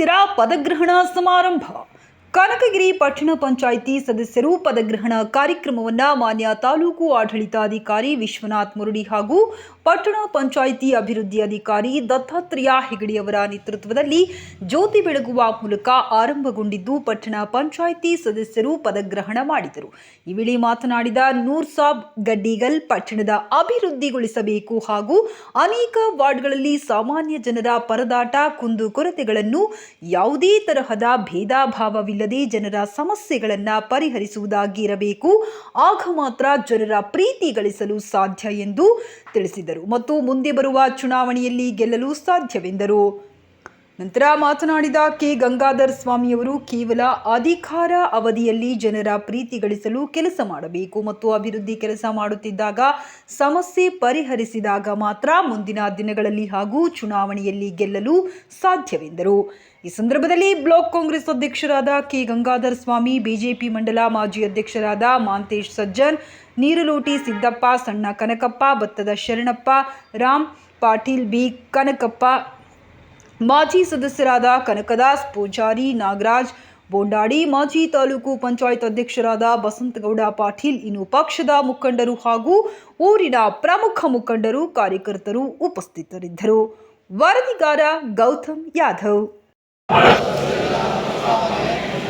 ಸದಸ್ಯರ ಪದಗ್ರಹಣ ಸಮಾರಂಭ. ಕನಕಗಿರಿ ಪಟ್ಟಣ ಪಂಚಾಯಿತಿ ಸದಸ್ಯರು ಪದಗ್ರಹಣ ಕಾರ್ಯಕ್ರಮವನ್ನು ಮಾನ್ಯ ತಾಲೂಕು ಆಡಳಿತಾಧಿಕಾರಿ ವಿಶ್ವನಾಥ್ ಮುರಡಿ ಹಾಗೂ ಪಟ್ಟಣ ಪಂಚಾಯಿತಿ ಅಭಿವೃದ್ಧಿ ಅಧಿಕಾರಿ ದತ್ತಾತ್ರೇಯ ಹೆಗಡೆಯವರ ನೇತೃತ್ವದಲ್ಲಿ ಜ್ಯೋತಿ ಬೆಳಗುವ ಮೂಲಕ ಆರಂಭಗೊಂಡಿದ್ದು ಪಟ್ಟಣ ಪಂಚಾಯಿತಿ ಸದಸ್ಯರು ಪದಗ್ರಹಣ ಮಾಡಿದರು. ಈ ವೇಳೆ ಮಾತನಾಡಿದ ನೂರ್ ಸಾಬ್ ಗಡ್ಡಿಗಲ್, ಪಟ್ಟಣದ ಅಭಿವೃದ್ಧಿಗೊಳಿಸಬೇಕು ಹಾಗೂ ಅನೇಕ ವಾರ್ಡ್ಗಳಲ್ಲಿ ಸಾಮಾನ್ಯ ಜನರ ಪರದಾಟ ಕುಂದುಕೊರತೆಗಳನ್ನು ಯಾವುದೇ ತರಹದ ಭೇದ ಭಾವವಿಲ್ಲದೆ ಜನರ ಸಮಸ್ಯೆಗಳನ್ನು ಪರಿಹರಿಸುವುದಾಗಿರಬೇಕು ಆಗ ಮಾತ್ರ ಜನರ ಪ್ರೀತಿ ಗಳಿಸಲು ಸಾಧ್ಯ ಎಂದು ತಿಳಿಸಿದರು ಮತ್ತು ಮುಂದೆ ಬರುವ ಚುನಾವಣೆಯಲ್ಲಿ ಗೆಲ್ಲಲು ಸಾಧ್ಯವೆಂದರು. ನಂತರ ಮಾತನಾಡಿದ ಕೆ. ಗಂಗಾಧರ್ ಸ್ವಾಮಿಯವರು ಕೇವಲ ಅಧಿಕಾರ ಅವಧಿಯಲ್ಲಿ ಜನರ ಪ್ರೀತಿ ಗಳಿಸಲು ಕೆಲಸ ಮಾಡಬೇಕು ಮತ್ತು ಅಭಿವೃದ್ಧಿ ಕೆಲಸ ಮಾಡುತ್ತಿದ್ದಾಗ ಸಮಸ್ಯೆ ಪರಿಹರಿಸಿದಾಗ ಮಾತ್ರ ಮುಂದಿನ ದಿನಗಳಲ್ಲಿ ಹಾಗೂ ಚುನಾವಣೆಯಲ್ಲಿ ಗೆಲ್ಲಲು ಸಾಧ್ಯವೆಂದರು. ಈ ಸಂದರ್ಭದಲ್ಲಿ ಬ್ಲಾಕ್ ಕಾಂಗ್ರೆಸ್ ಅಧ್ಯಕ್ಷರಾದ ಕೆ ಗಂಗಾಧರ ಸ್ವಾಮಿ, ಬಿಜೆಪಿ ಮಂಡಲ ಮಾಜಿ ಅಧ್ಯಕ್ಷರಾದ ಮಾಂತೇಶ್ ಸಜ್ಜನ್, ನೀರುಲೋಟಿ ಸಿದ್ದಪ್ಪ, ಸಣ್ಣ ಕನಕಪ್ಪ, ಭತ್ತದ ಶರಣಪ್ಪ, ರಾಮ್ ಪಾಟೀಲ್, ಬಿ ಕನಕಪ್ಪ, ಮಾಜಿ ಸದಸ್ಯರಾದ ಕನಕದಾಸ್, ಪೂಜಾರಿ ನಾಗರಾಜ್, ಬೋಂಡಾಡಿ, ಮಾಜಿ ತಾಲೂಕು ಪಂಚಾಯತ್ ಅಧ್ಯಕ್ಷರಾದ ಬಸಂತಗೌಡ ಪಾಟೀಲ್, ಇನ್ನು ಪಕ್ಷದ ಮುಖಂಡರು ಹಾಗೂ ಊರಿನ ಪ್ರಮುಖ ಮುಖಂಡರು, ಕಾರ್ಯಕರ್ತರು ಉಪಸ್ಥಿತರಿದ್ದರು. ವರದಿಗಾರ ಗೌತಮ್ ಯಾದವ್.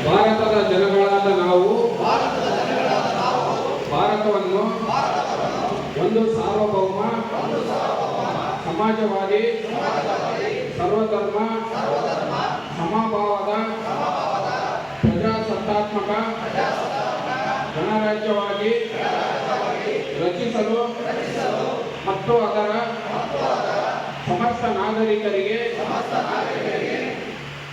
ಭಾರತದ ಜನಗಳಾದ ನಾವು, ಭಾರತವನ್ನು ಒಂದು ಸಾರ್ವಭೌಮ, ಸಮಾಜವಾದಿ, ಸರ್ವಧರ್ಮ, ಸಮಭಾವದ, ಪ್ರಜಾಸತ್ತಾತ್ಮಕ, ಗಣರಾಜ್ಯವಾಗಿ ರಚಿಸಲು ಮತ್ತು ಅದರ ಸಮಸ್ತ ನಾಗರಿಕರಿಗೆ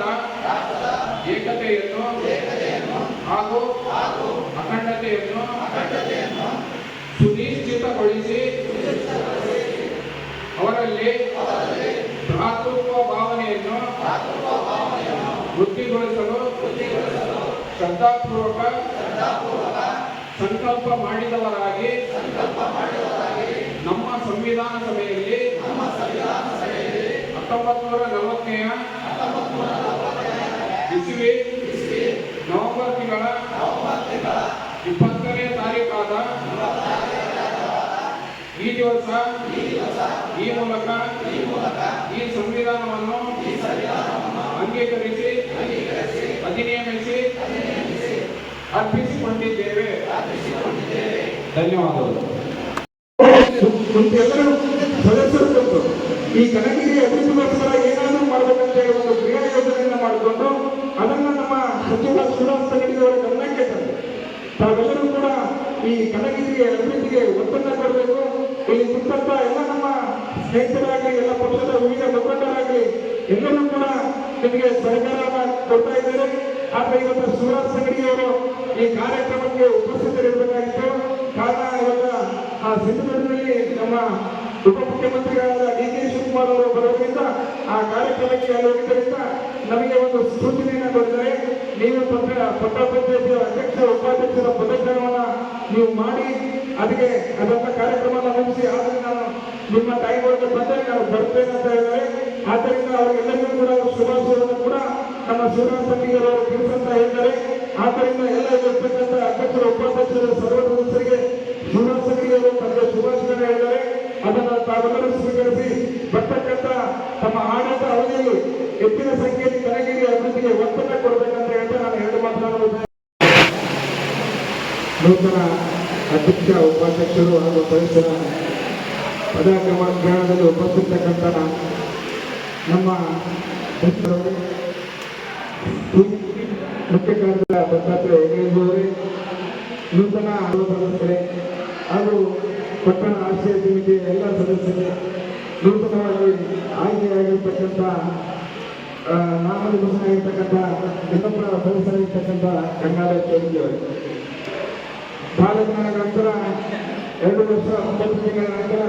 ರಾಷ್ಟ್ರದ ಏಕತೆಯನ್ನು ಹಾಗೂ ಅಖಂಡತೆಯನ್ನು ಸುನಿಶ್ಚಿತಗೊಳಿಸಿ ಅವರಲ್ಲಿ ಭ್ರಾತೃತ್ವ ಭಾವನೆಯನ್ನು ವೃದ್ಧಿಗೊಳಿಸಲು ಶ್ರದ್ಧಾಪೂರ್ವಕ ಸಂಕಲ್ಪ ಮಾಡಿದವರಾಗಿ ನಮ್ಮ ಸಂವಿಧಾನ ಸಭೆಯಲ್ಲಿ ಹತ್ತೊಂಬತ್ತು ನೂರ ನಲವತ್ತನೆಯ ಇಸ್ವಿ ನವೆಂಬರ್ ತಿಂಗಳ ಇಪ್ಪತ್ತನೇ ತಾರೀಕಾದ ಈ ದಿವಸ ಈ ಮೂಲಕ ಈ ಸಂವಿಧಾನವನ್ನು ಅಂಗೀಕರಿಸಿ ಅಧಿನಿಯಮಿಸಿ ಅರ್ಪಿಸಿಕೊಂಡಿದ್ದೇವೆ. ಧನ್ಯವಾದಗಳು ಎಲ್ಲರೂ ಸದಸ್ಯರು ಬಂದು ಈ ಕನಗಿರಿ ಅಭಿವೃದ್ಧಿಗೋಸ್ಕರ ಏನಾದರೂ ಮಾಡಬೇಕಂತ ಹೇಳಿ ಒಂದು ಕ್ರಿಯಾ ಯೋಜನೆಯನ್ನು ಮಾಡಿಕೊಂಡು ಅದನ್ನು ನಮ್ಮ ಸಚಿವ ಶ್ರೀನಿವಾಸ ಸಗಡಿ ಅವರ ಗಮನಕ್ಕೆ ತಂದೆ ತಾವೆಲ್ಲರೂ ಕೂಡ ಈ ಕನಗಿರಿ ಅಭಿವೃದ್ಧಿಗೆ ಒತ್ತನ್ನು ಕೊಡಬೇಕು ಇಲ್ಲಿ ಕುರಿತಂತ ಎಲ್ಲ ನಮ್ಮ ಸ್ನೇಹಿತರಾಗಲಿ ಎಲ್ಲ ಪಕ್ಷದ ವಿವಿಧ ಮುಖಂಡರಾಗಲಿ ಎಲ್ಲರೂ ಕೂಡ ನಿಮಗೆ ಸಹಕಾರವನ್ನು ಕೊಡ್ತಾ ಇದ್ದಾರೆ ಆದ್ರೆ ಇವತ್ತು ಶಿವರಾಜ್ ಸಂಗಡಿಯವರು ಈ ಕಾರ್ಯಕ್ರಮಕ್ಕೆ ಉಪಸ್ಥಿತರಿರಬೇಕಾಗಿತ್ತು. ಕಾರಣ ಇವತ್ತ ಆ ಸಿಂಧುದುರ್ಗದಲ್ಲಿ ನಮ್ಮ ಉಪಮುಖ್ಯಮಂತ್ರಿಗಳಾದ ಡಿ ಕೆ ಶಿವಕುಮಾರ್ ಅವರು ಬರೋದ್ರಿಂದ ಆ ಕಾರ್ಯಕ್ರಮಕ್ಕೆ ಅಲ್ಲಿ ಹೋಗಿದ್ದರಿಂದ ನಮಗೆ ಒಂದು ಸೂಚನೆಯನ್ನು ಕೊಡ್ತಾರೆ. ನೀವು ಪಟ್ಟ ಪಟ್ಟ ಪಂಚಾಯತಿಯ ಅಧ್ಯಕ್ಷ, ಉಪಾಧ್ಯಕ್ಷರ ಪ್ರದರ್ಶನವನ್ನು ನೀವು ಮಾಡಿ, ಅದಕ್ಕೆ ಅದನ್ನ ಕಾರ್ಯಕ್ರಮವನ್ನು ಮುಗಿಸಿ ಆದ್ರೆ ನಾನು ಅಂತ ಹೇಳಿದ್ದಾರೆ ಆದ್ದರಿಂದ ಅವರಿಗೆಲ್ಲರಿಗೂ ಕೂಡ ಶುಭಾಶಯವನ್ನು ಕೂಡ ನಮ್ಮ ಶ್ರೀನಿವಾಸ ಅವರು ತಿಳಿಸಂತ ಹೇಳಿದ್ದಾರೆ. ಆದ್ದರಿಂದ ಎಲ್ಲ ಇರ್ತಕ್ಕಂಥ ಅಧ್ಯಕ್ಷರ, ಉಪಾಧ್ಯಕ್ಷರ, ಸರ್ವ ಸದಸ್ಯರಿಗೆ ಶ್ರೀನಿವಾಸ ಅವರು ತಮಗೆ ಶುಭಾಶಯಗಳನ್ನು ಹೇಳಿದ್ದಾರೆ. ಅದನ್ನು ತಾವೆಲ್ಲರೂ ಸ್ವೀಕರಿಸಿ ಬರ್ತಕ್ಕಂಥ ತಮ್ಮ ಆಡಳಿತ ಅವಧಿಯಲ್ಲಿ ಹೆಚ್ಚಿನ ಸಂಖ್ಯೆಯಲ್ಲಿ ಕನಗಿರಿ ಅಭಿವೃದ್ಧಿಗೆ ಒತ್ತಡ ಕೊಡಬೇಕಂತ ಹೇಳ್ತಾ ನಾನು ಎರಡು ಮಾತನಾಡುವುದು ನೂತನ ಅಧ್ಯಕ್ಷ, ಉಪಾಧ್ಯಕ್ಷರು ಹಾಗೂ ಸದಸ್ಯರ ಪದಾಗ್ರಹಣದಲ್ಲಿ ಉಪಸ್ಥಿತಕ್ಕಂಥ ನಮ್ಮ ಮುಖ್ಯ ಕಾರ್ಯದ ಭದ್ರತೆ ಹೆಗಡೆಯವರೇ ನೂತನ ಸದಸ್ಯರೇ ಹಾಗೂ ಪಟ್ಟಣ ಆಶ್ರಯ ಸಮಿತಿಯ ಎಲ್ಲ ಸದಸ್ಯರೇ ನೂತನವಾಗಿ ಆಯ್ಕೆಯಾಗಿರ್ತಕ್ಕಂಥ ನಾಮನಿರ್ದೇಶನಾಗಿರ್ತಕ್ಕಂಥ ಇನ್ನೊಬ್ಬರ ಸದಸ್ಯರಾಗಿರ್ತಕ್ಕಂಥ ಗಂಗಾಧರ ಚೌಧರಿ ಅವರು. ದಿನಗಳ ನಂತರ ಎರಡು ವರ್ಷ ಒಂಬತ್ತು ತಿಂಗಳ ನಂತರ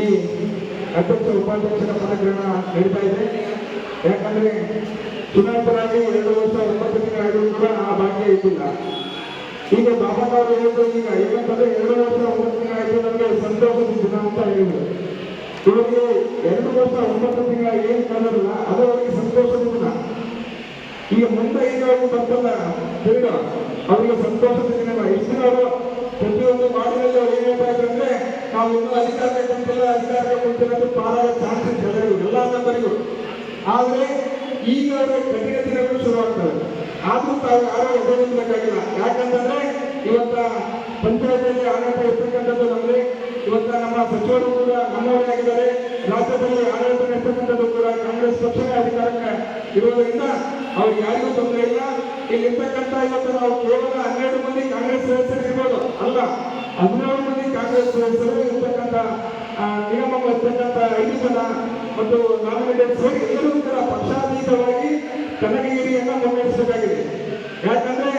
ಈ ಅಧ್ಯಕ್ಷ ಉಪಾಧ್ಯಕ್ಷರ ಪದಗ್ರಹಣ ನಡೀತಾ ಇದೆ. ಯಾಕಂದ್ರೆ ಚುನಾಯಿತರಾಗಿ ಎರಡು ವರ್ಷ ಒಂಬತ್ತು ತಿಂಗಳಾದರೂ ಕೂಡ ಆ ಭಾಗ್ಯ ಇದ್ದಿಲ್ಲ. ಈಗ ಬಾಬಾ ಹೇಳಿದ್ರು ಈಗ ಏನಂತಂದ್ರೆ ಎರಡು ವರ್ಷ ಒಂಬತ್ತು ತಿಂಗಳಾಯ್ತು ನಮಗೆ ಸಂತೋಷದ ದಿನ ಅಂತ ಹೇಳಿದ್ರು. ಇವರಿಗೆ ಎರಡು ವರ್ಷ ಒಂಬತ್ತು ತಿಂಗಳ ಏನು ಕಾಲಲ್ಲ ಅದು ಅವರಿಗೆ ಸಂತೋಷದ ದಿನ ಈಗ ಮುಂದೆ ಈಗ ಬರ್ತಲ್ಲ ತಿರುಗ, ಅವರಿಗೆ ಸಂತೋಷದ ದಿನ ಎಷ್ಟು ದಿನ ಅವರು ಪ್ರತಿಯೊಂದು ಮಾಡಿದಲ್ಲಿ ಅವ್ರು ಏನ್ ಹೇಳ್ತಾ ಇದ್ರು ಅಂದ್ರೆ ನಾವು ಇನ್ನೂ ಅಧಿಕಾರಕ್ಕೆ ಕುಂತಿಲ್ಲ ಅಧಿಕಾರಕ್ಕೆ ಪಾಲಾದ ಚಾನ್ಸಸ್ ಎಲ್ಲರಿಗೂ ಎಲ್ಲ ನಂಬರಿಗೂ ಆದರೆ ಈಗ ಕಠಿಣ ದಿನಗಳು ಶುರುವಾಗ್ತವೆ. ಆದ್ರೂ ತಾವು ಯಾರು ಎದುರಿಸಬೇಕಾಗಿಲ್ಲ. ಯಾಕಂತಂದ್ರೆ ಇವತ್ತ ಪಂಚಾಯತಿಯಲ್ಲಿ ಆಡಳಿತ ಇರ್ತಕ್ಕಂಥದ್ದು ನಮಗೆ ಇವತ್ತ ನಮ್ಮ ಸಚಿವರು ಕೂಡ ನಮ್ಮವರೇ ಆಗಿದ್ದಾರೆ. ರಾಜ್ಯದಲ್ಲಿ ಆಡಳಿತ ನಡೆಸ್ತಕ್ಕಂಥದ್ದು ಕೂಡ ಕಾಂಗ್ರೆಸ್ ಪಕ್ಷವೇ ಅಧಿಕಾರಕ್ಕೆ ಇರುವುದರಿಂದ ಅವ್ರಿಗೆ ಯಾರಿಗೂ ತೊಂದರೆ ಇಲ್ಲ. ಇಲ್ಲಿರ್ತಕ್ಕಂಥ ಇವತ್ತು ನಾವು ಕೇವಲ ಹನ್ನೆರಡು ಮಂದಿ ಕಾಂಗ್ರೆಸ್ ಸದಸ್ಯರು ಇರ್ಬೋದು ಅಲ್ಲ. ಹದಿನೇಳು ಮಂದಿ ಕಾಂಗ್ರೆಸ್ ಸದಸ್ಯರು ಇರ್ತಕ್ಕಂಥ ಆ, ನಿಗಮ ಇರ್ತಕ್ಕಂಥ ಐದು ಜನ ಮತ್ತು ನಾಮಿನೇಟೆಡ್ ಎಲ್ಲರೂ ಕೂಡ ಪಕ್ಷಾತೀತವಾಗಿ ಕನಕಗಿರಿಯನ್ನು ಮುನ್ನಡೆಸಬೇಕಾಗಿದೆ ಯಾಕಂದ್ರೆ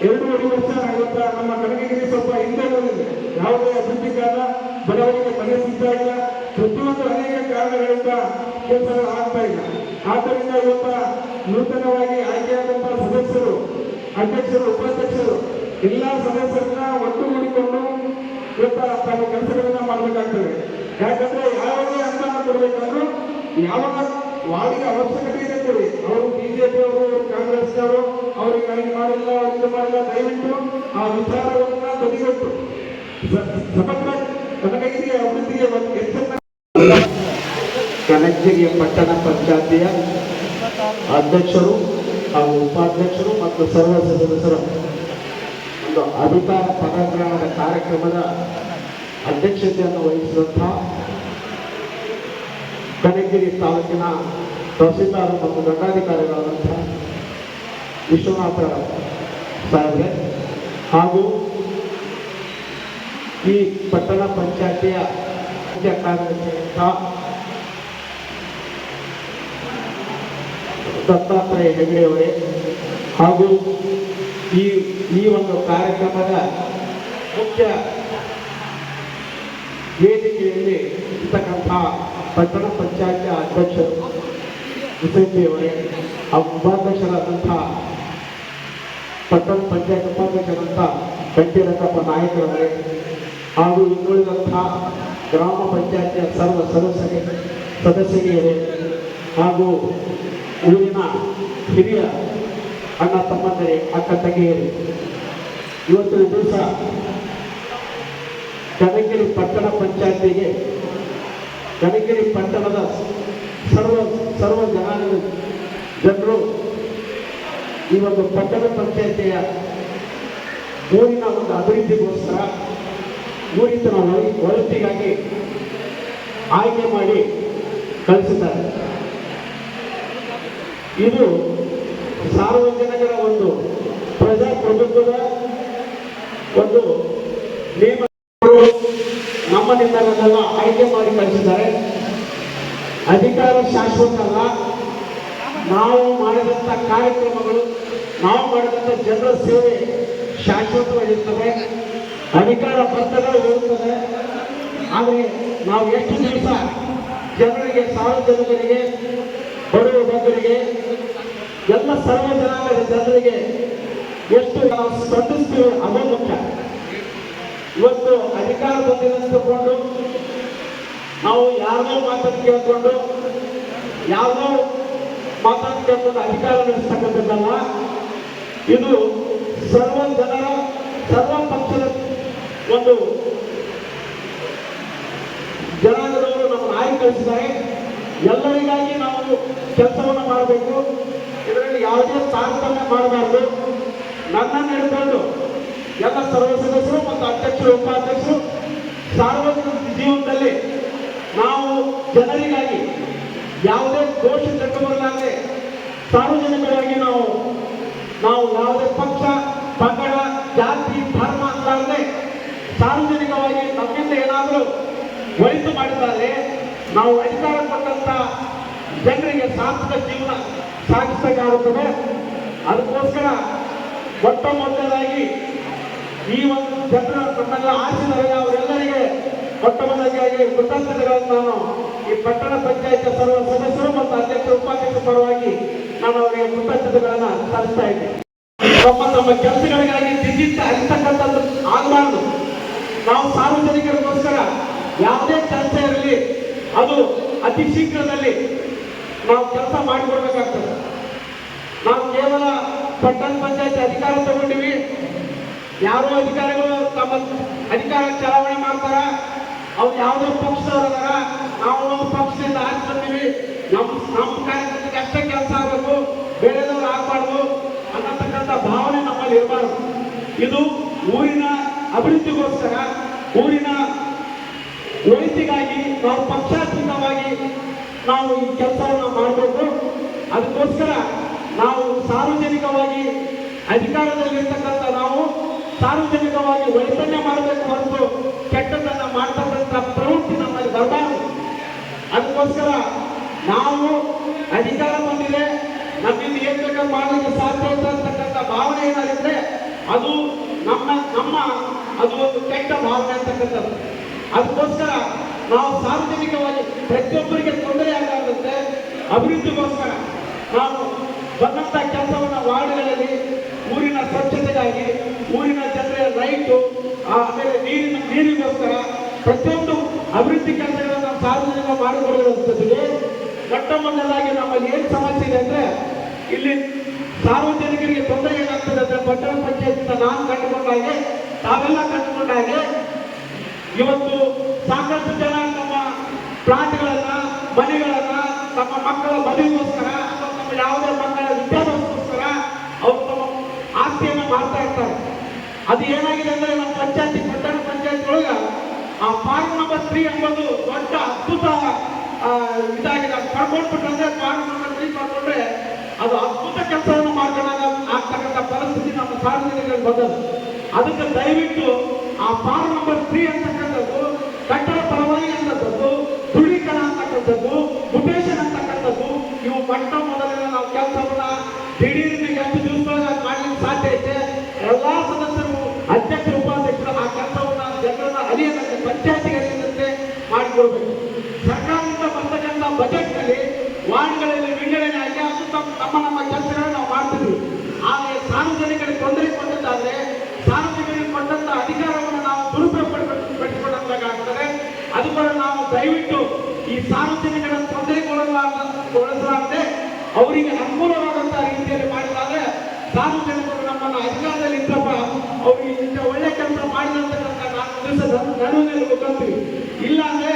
ಎರಡೂವರೆ ವರ್ಷ ಇವತ್ತ ನಮ್ಮ ಕನಕಗಿರಿ ಸ್ವಲ್ಪ ಹಿಂದೆ ಬಂದಿದೆ ಯಾವುದೇ ಅಭಿವೃದ್ಧಿ ಕಾರಣ ಬಡವರಿಗೆ ಮನೆ ಸಿಗ್ತಾ ಇಲ್ಲ. ಪ್ರತಿಯೊಂದು ಅನೇಕ ಕಾರಣಗಳಿಂದ ಕೆಲಸಗಳು ಆಗ್ತಾ ಇಲ್ಲ. ಆದ್ದರಿಂದ ಇವತ್ತ ನೂತನವಾಗಿ ಆಯ್ಕೆಯಾದಂತಹ ಸದಸ್ಯರು ಅಧ್ಯಕ್ಷರು ಉಪಾಧ್ಯಕ್ಷರು ಎಲ್ಲಾ ಸದಸ್ಯರನ್ನ ಇವತ್ತ ತಮ್ಮ ಕೆಲಸಗಳನ್ನ ಮಾಡಬೇಕಾಗ್ತದೆ. ಯಾಕಂದ್ರೆ ಯಾವುದೇ ಅನುದಾನ ಕೊಡಬೇಕಂದ್ರೂ ಯಾವ ವಾರ್ಡಿಗೆ ಅವಶ್ಯಕತೆ ಇದೆ ಕೊಡಿ ಅವರು ಬಿಜೆಪಿ ಅವರು ಕಾಂಗ್ರೆಸ್ನವರು ಅವ್ರಿಗೆ ನನಗೆ ಮಾಡಿಲ್ಲ ಅವ್ರಿಗೆ ಮಾಡಿಲ್ಲ, ದಯವಿಟ್ಟು ಆ ವಿಚಾರವನ್ನ ಸ- ಸಮಗ್ರ ಕನಕಗಿರಿಯ ಅಭಿವೃದ್ಧಿಗೆ ಒಂದು ಹೆಚ್ಚಿನ ಕನಕಗಿರಿಯ ಪಟ್ಟಣ ಪಂಚಾಯತಿಯ ಅಧ್ಯಕ್ಷರು ಹಾಗೂ ಉಪಾಧ್ಯಕ್ಷರು ಮತ್ತು ಸರ್ವ ಸದಸ್ಯರು. ಒಂದು ಅಧಿಕಾರ ಪದಗ್ರಹಣದ ಕಾರ್ಯಕ್ರಮದ ಅಧ್ಯಕ್ಷತೆಯನ್ನು ವಹಿಸಿದಂಥ ಕಣಗಿರಿ ತಾಲೂಕಿನ ತಹಸೀಲ್ದಾರ್ ಮತ್ತು ದಂಡಾಧಿಕಾರಿಗಳಾದಂಥ ವಿಶ್ವನಾಥ ಸಾಹೇಬ್ರೆ. ಹಾಗೂ ಈ ಪಟ್ಟಣ ಪಂಚಾಯತಿಯ ಮುಖ್ಯ ಕಾರ್ಯದರ್ಶಿಯಂಥ ದತ್ತಾತ್ರೇಯ ಹೆಗಡೆಯವರೇ ಹಾಗೂ ಈ ಈ ಒಂದು ಕಾರ್ಯಕ್ರಮದ ಮುಖ್ಯ ವೇದಿಕೆಯಲ್ಲಿ ಇರ್ತಕ್ಕಂಥ ಪಟ್ಟಣ ಪಂಚಾಯತ್ ಅಧ್ಯಕ್ಷರು ಅವರೇ ಆ ಉಪಾಧ್ಯಕ್ಷರಾದಂಥ ಪಟ್ಟಣ ಪಂಚಾಯತ್ ಉಪಾಧ್ಯಕ್ಷರಂಥ ಕಂಠೀರಕ್ಕಪ್ಪ ನಾಯಕರವರೇ ಹಾಗೂ ಇನ್ನುಳಿದಂಥ ಗ್ರಾಮ ಪಂಚಾಯತಿಯ ಸರ್ವ ಸದಸ್ಯರೇ, ಸದಸ್ಯರಿಯರೇ ಹಾಗೂ ಊರಿನ ಹಿರಿಯ ಅಣ್ಣ ತಮ್ಮಂದರೇ, ಅಕ್ಕ ತಂಗಿಯರು ಇವತ್ತು ದಿವಸ ಕನಗಿರಿ ಪಟ್ಟಣ ಪಂಚಾಯತಿಗೆ, ಕನಗಿರಿ ಪಟ್ಟಣದ ಸರ್ವ ಸರ್ವ ಜನಾಂಗದ ಜನರು ಈ ಒಂದು ಪಟ್ಟಣ ಪಂಚಾಯತಿಯ ಊರಿನ ಒಂದು ಅಭಿವೃದ್ಧಿಗೋಸ್ಕರ ಒಳ- ಒಳಿತಿಗಾಗಿ ಆಯ್ಕೆ ಮಾಡಿ ಕಳಿಸಿದ್ದಾರೆ. ಇದು ಸಾರ್ವಜನಿಕರ ಒಂದು ಪ್ರಜಾಪ್ರಭುತ್ವದ ಒಂದು ನೇಮ ನಮ್ಮನ್ನೆಲ್ಲ ಆಯ್ಕೆ ಮಾಡಿ ಕಳಿಸಿದ್ದಾರೆ. ಅಧಿಕಾರ ಶಾಶ್ವತ ಅಲ್ಲ ನಾವು ಮಾಡಿದಂಥ ಕಾರ್ಯಕ್ರಮಗಳು, ನಾವು ಮಾಡಿದಂಥ ಜನರ ಸೇವೆ ಶಾಶ್ವತವಾಗಿರ್ತವೆ. ಅಧಿಕಾರ ಪತ್ರಗಳು ಹೋಗುತ್ತದೆ ಆದರೆ ನಾವು ಎಷ್ಟು ದಿವಸ ಜನರಿಗೆ, ಸಾರ್ವಜನಿಕರಿಗೆ ಬಡವ ಬಗ್ಗರಿಗೆ ಎಲ್ಲ ಸರ್ವ ಜನಾಂಗದ ಜನರಿಗೆ ಎಷ್ಟು ನಾವು ಸ್ಪಂದಿಸ್ತೀವಿ ಅದು ಮುಖ್ಯ. ಇವತ್ತು ಅಧಿಕಾರ ಬಂದಿದ್ದಕೊಂಡು ನಾವು ಯಾರನ್ನೋ ಮಾತನ್ನು ಕೇಳಿಕೊಂಡು, ಯಾರನ್ನೋ ಮಾತನ್ನು ಕೇಳಿಕೊಂಡು ಅಧಿಕಾರ ನಡೆಸ್ತಕ್ಕಂಥದ್ದಲ್ಲ, ಇದು ಸರ್ವ ಜನರ ಸರ್ವ ಪಕ್ಷದ ಒಂದು ಜನಾಂಗದವರು ನಮ್ಮ ಆಯ್ಕೆ ಕಳಿಸಿದ್ದಾರೆ. ಎಲ್ಲರಿಗಾಗಿ ನಾವು ಕೆಲಸವನ್ನು ಮಾಡಬೇಕು. ಯಾವುದೇ ತಾರತಮ್ಯ ಮಾಡಬಾರ್ದು. ನನ್ನನ್ನು ಹಿಡ್ಕೊಂಡು ಎಲ್ಲ ಸರ್ವ ಸದಸ್ಯರು ಮತ್ತು ಅಧ್ಯಕ್ಷರು, ಉಪಾಧ್ಯಕ್ಷರು, ಸಾರ್ವಜನಿಕ ಜೀವನದಲ್ಲಿ ನಾವು ಜನರಿಗಾಗಿ ಯಾವುದೇ ದೋಷ ಬರಲಾರದೆ ಸಾರ್ವಜನಿಕರಾಗಿ ನಾವು ನಾವು ಯಾವುದೇ ಪಕ್ಷ, ಪಂಗಡ, ಜಾತಿ, ಧರ್ಮ ಅಲ್ಲಾರದೆ ಸಾರ್ವಜನಿಕವಾಗಿ ನಮ್ಮಿಂದ ಏನಾದರೂ ವಹಿತು ಮಾಡಿದ್ದಾರೆ ನಾವು ಅಧಿಕಾರ ಕೊಟ್ಟಂತ ಜನರಿಗೆ ಸಾರ್ಥಕ ಜೀವನ ಸಾಗಿಸಬೇಕಾಗುತ್ತದೆ. ಅದಕ್ಕೋಸ್ಕರ ಮೊಟ್ಟ ಮೊದಲನೇದಾಗಿ ಈ ಒಂದು ಜನರ ನಮ್ಮೆಲ್ಲ ಆಶೀರ್ವಾದ ಅವರೆಲ್ಲರಿಗೆ ಮೊಟ್ಟ ಮೊದಲಾಗಿ ಕೃತಜ್ಞತೆಗಳನ್ನು ನಾನು ಈ ಪಟ್ಟಣ ಪಂಚಾಯತ್ ಸರ್ವ ಸದಸ್ಯರು ಮತ್ತು ಅಧ್ಯಕ್ಷ ಉಪಾಧ್ಯಕ್ಷರ ಪರವಾಗಿ ನಾನು ಅವರಿಗೆ ಕೃತಜ್ಞತೆಗಳನ್ನು ಸಲ್ಲಿಸ್ತಾ ಇದ್ದೀನಿ. ತಮ್ಮ ತಮ್ಮ ಕೆಲಸಗಳಿಗಾಗಿ ದಿಗಿಂತ ಅರಿತಕ್ಕಂಥದ್ದು ಆಗಬಾರದು. ನಾವು ಸಾರ್ವಜನಿಕರಿಗೋಸ್ಕರ ಯಾವುದೇ ಕೆಲಸ ಇರಲಿ, ಅದು ಅತಿ ಶೀಘ್ರದಲ್ಲಿ ನಾವು ಕೆಲಸ ಮಾಡಿಕೊಡ್ಬೇಕಾಗ್ತದೆ. ನಾವು ಕೇವಲ ಪಟ್ಟಣ ಪಂಚಾಯತ್ ಅಧಿಕಾರ ತಗೊಂಡಿವಿ. ಯಾರೋ ಅಧಿಕಾರಿಗಳು ತಮ್ಮ ಅಧಿಕಾರ ಚಲಾವಣೆ ಮಾಡ್ತಾರ. ಅವ್ರು ಯಾವುದೋ ಪಕ್ಷದವರದಾರ ನಾವು ಪಕ್ಷದಿಂದ ಆಚೆ ನಮ್ಮ ನಮ್ಮ ಕಾರ್ಯಕ್ರಮಕ್ಕೆ ಅಷ್ಟೇ ಕೆಲಸ ಆಗಬೇಕು. ಬೇರೆದವ್ರು ಆಗಬಾರ್ದು ಅನ್ನತಕ್ಕಂಥ ಭಾವನೆ ನಮ್ಮಲ್ಲಿ ಇರಬಾರ್ದು. ಇದು ಊರಿನ ಅಭಿವೃದ್ಧಿಗೋಸ್ಕರ, ಊರಿನ ಒಳಿತಿಗಾಗಿ ನಾವು ಪಕ್ಷಾತೀತವಾಗಿ ನಾವು ಈ ಕೆಲಸವನ್ನು ಮಾಡಬೇಕು. ಅದಕ್ಕೋಸ್ಕರ ನಾವು ಸಾರ್ವಜನಿಕವಾಗಿ ಅಧಿಕಾರದಲ್ಲಿರ್ತಕ್ಕಂಥ ನಾವು ಸಾರ್ವಜನಿಕವಾಗಿ ವೈಫಲ್ಯ ಮಾಡಬೇಕು ಹೊರತು ಕೆಟ್ಟದನ್ನು ಮಾಡ್ತಕ್ಕಂಥ ಪ್ರವೃತ್ತಿ ನಮ್ಮಲ್ಲಿ ಬರಬಾರದು. ಅದಕ್ಕೋಸ್ಕರ ನಾವು ಅಧಿಕಾರ ಬಂದಿದೆ. ನಮ್ಮಿಂದ ಏನು ಬೇಕಾದ್ರೂ ಮಾಡಲಿಕ್ಕೆ ಸಾಧ್ಯ ಇಲ್ಲ ಅಂತಕ್ಕಂಥ ಭಾವನೆ ಏನಾಗಿದ್ರೆ ಅದು ನಮ್ಮ ನಮ್ಮ, ಅದು ಒಂದು ಕೆಟ್ಟ ಭಾವನೆ ಅಂತಕ್ಕಂಥದ್ದು. ಅದಕ್ಕೋಸ್ಕರ ನಾವು ಸಾರ್ವಜನಿಕವಾಗಿ ಪ್ರತಿಯೊಬ್ಬರಿಗೆ ಅಭಿವೃದ್ಧಿಗೋಸ್ಕರ ನಾವು ಬಂದಂತ ಕೆಲಸವನ್ನು ವಾರ್ಡ್ಗಳಲ್ಲಿ ಊರಿನ ಸ್ವಚ್ಛತೆಗಾಗಿ, ಊರಿನ ಜನರ ರೈಟು ಆಮೇಲೆ ನೀರಿನ, ನೀರಿಗೋಸ್ಕರ ಪ್ರತಿಯೊಂದು ಅಭಿವೃದ್ಧಿ ಕೆಲಸಗಳನ್ನು ಸಾರ್ವಜನಿಕ ಸಾರ್ವಜನಿಕ ಜೊತೆಗೆ ಮೊಟ್ಟ ಮೊದಲಾಗಿ ನಮ್ಮಲ್ಲಿ ಏನು ಸಮಸ್ಯೆ ಇದೆ ಅಂದ್ರೆ ಇಲ್ಲಿ ಸಾರ್ವಜನಿಕರಿಗೆ ತೊಂದರೆ ಏನಾಗ್ತದೆ ಅಂದರೆ ಪಟ್ಟಣ ಪಂಚಾಯತ್ ನಾನು ಕಂಡುಕೊಂಡಾಗೆ ತಾವೆಲ್ಲ ಕಂಡುಕೊಂಡಾಗೆ ಇವತ್ತು ಸಾಕಷ್ಟು ಜನ ನಮ್ಮ ಪ್ಲಾಟ್ಗಳನ್ನ, ಮನೆಗಳನ್ನ ತಮ್ಮ ಮಕ್ಕಳ ಮದುವೆಗೋಸ್ಕರ ಅಥವಾ ತಮ್ಮ ಯಾವುದೇ ಮಕ್ಕಳ ವಿದ್ಯಾಭ್ಯಾಸಕ್ಕೋಸ್ಕರ ಅವರು ತಮ್ಮ ಆಸ್ತಿಯನ್ನು ಮಾಡ್ತಾ ಇರ್ತಾರೆ. ಅದು ಏನಾಗಿದೆ ಅಂದ್ರೆ ನಮ್ಮ ಪಂಚಾಯತಿ ಪಟ್ಟಣ ಪಂಚಾಯತ್ ಒಳಗ ಆ ಫಾರ್ಮ್ ನಂಬರ್ ತ್ರೀ ಎಂಬುದು ದೊಡ್ಡ ಅದ್ಭುತ ಇದಾಗಿದೆ. ಅದು ಪಡ್ಕೊಂಡ್ಬಿಟ್ರೆ ಫಾರ್ಮ್ ನಂಬರ್ ತ್ರೀ ಪಡ್ಕೊಂಡ್ರೆ ಅದು ಅದ್ಭುತ ಕೆಲಸವನ್ನು ಮಾಡ್ಕೊಂಡಾಗ ಆಗ್ತಕ್ಕಂಥ ಪರಿಸ್ಥಿತಿ ನಮ್ಮ ಸಾರ್ವಜನಿಕರಿಗೆ ಬಂದದ್ದು. ಅದಕ್ಕೆ ದಯವಿಟ್ಟು ಆ ಫಾರ್ಮ್ ನಂಬರ್ ತ್ರೀ ಅಂತಕ್ಕಂಥದ್ದು, ಕಟ್ಟಡ ಪರವಾಗಿ ಅಂತಕ್ಕಂಥದ್ದು ದೃಢೀಕರಣ ಅಂತಕ್ಕಂಥದ್ದು ಇವು ಮೊಟ್ಟ ಮೊದಲಿನ ನಾವು ಕೆಲಸವನ್ನ ದಿಢೀರ್ನ ಎಷ್ಟು ದಿವಸದೊಳಗೆ ಮಾಡ್ಲಿಕ್ಕೆ ಸಾಧ್ಯ ಐತೆ ಎಲ್ಲಾ ಸದಸ್ಯರು ಅಧ್ಯಕ್ಷ ಉಪಾಧ್ಯಕ್ಷರು ಆ ಕೆಲಸವನ್ನ ಜನರನ್ನ ಅರಿಯದಂತೆ ಪಂಚಾಯತಿಗೆ ಅರಿಯದಂತೆ ಮಾಡಿಕೊಳ್ಬೇಕು. ಸರ್ಕಾರದಿಂದ ಬರ್ತಕ್ಕಂಥ ಬಜೆಟ್ನಲ್ಲಿ ವಾರ್ಡ್ಗಳಲ್ಲಿ ವಿಂಗಡಣೆ ಆಗಿ ಅದು ನಮ್ಮ ನಮ್ಮ ಕೆಲಸಗಳನ್ನು ನಾವು ಮಾಡ್ತಿದ್ವಿ ಆದರೆ ಸಾರ್ವಜನಿಕರಿಗೆ ತೊಂದರೆ ಕೊಟ್ಟಿದ್ದಾದ್ರೆ ಸಾರ್ವಜನಿಕರಿಗೆ ಕೊಟ್ಟಂತ ಅಧಿಕಾರವನ್ನು ನಾವು ದುರುಪಯೋಗ ಅದು ಕೂಡ ನಾವು ದಯವಿಟ್ಟು ಈ ಸಾರ್ವಜನಿಕರ ತೊಂದರೆಗೊಳಗಾಗದೆ ಅವರಿಗೆ ಅನುಕೂಲವಾದಂತಹ ರೀತಿಯಲ್ಲಿ ಮಾಡಿದಾಗ ಸಾರ್ವಜನಿಕರು ನಮ್ಮನ್ನ ಅಧಿಕಾರದಲ್ಲಿ ಇದ್ದಪ್ಪ ಅವರಿಗೆ ಇಂಥ ಒಳ್ಳೆ ಕೆಲಸ ಮಾಡಿದಂತಕ್ಕಂಥ ನಾಲ್ಕು ದಿವಸ ನಡುವಿನಲ್ಲಿ ಗೊತ್ತಂತೀವಿ ಇಲ್ಲಾಂದ್ರೆ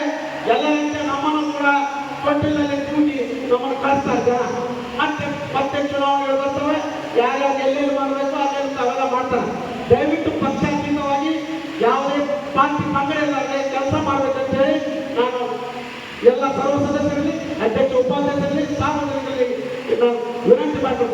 ರೀತಿಯ ನಮ್ಮನ್ನು ಕೂಡ ತೊಟ್ಟಿಲಲ್ಲಿ ಕೂಗಿ ನಮ್ಮನ್ನು ಕಳಿಸ್ತಾರೆ ಜನ ಮತ್ತೆ ಮತ್ತೆ ಚುನಾವಣೆಗಳು ಬರ್ತವೆ ಯಾರ್ಯಾರು ಎಲ್ಲೆಲ್ಲಿ ಮಾಡಬೇಕು ಅದೆಲ್ಲ ತಾವೆಲ್ಲ ಮಾಡ್ತಾರೆ. ದಯವಿಟ್ಟು ಪಕ್ಷಾತೀತವಾಗಿ ಯಾವುದೇ ಪಾರ್ಟಿ ಪಂಗಡಿಲ್ಲಾಗದೆ ಕೆಲಸ ಮಾಡ್ಬೇಕಂತ ಹೇಳಿ ನಾನು ಎಲ್ಲ ಸರ್ವ ಸದಸ್ಯರಲ್ಲಿ, ಅಧ್ಯಕ್ಷ, ಉಪಾಧ್ಯಕ್ಷರಲ್ಲಿ ಸಾರ್ವಜನಿಕರಲ್ಲಿ வேண்டும் இரண்டு மாற்று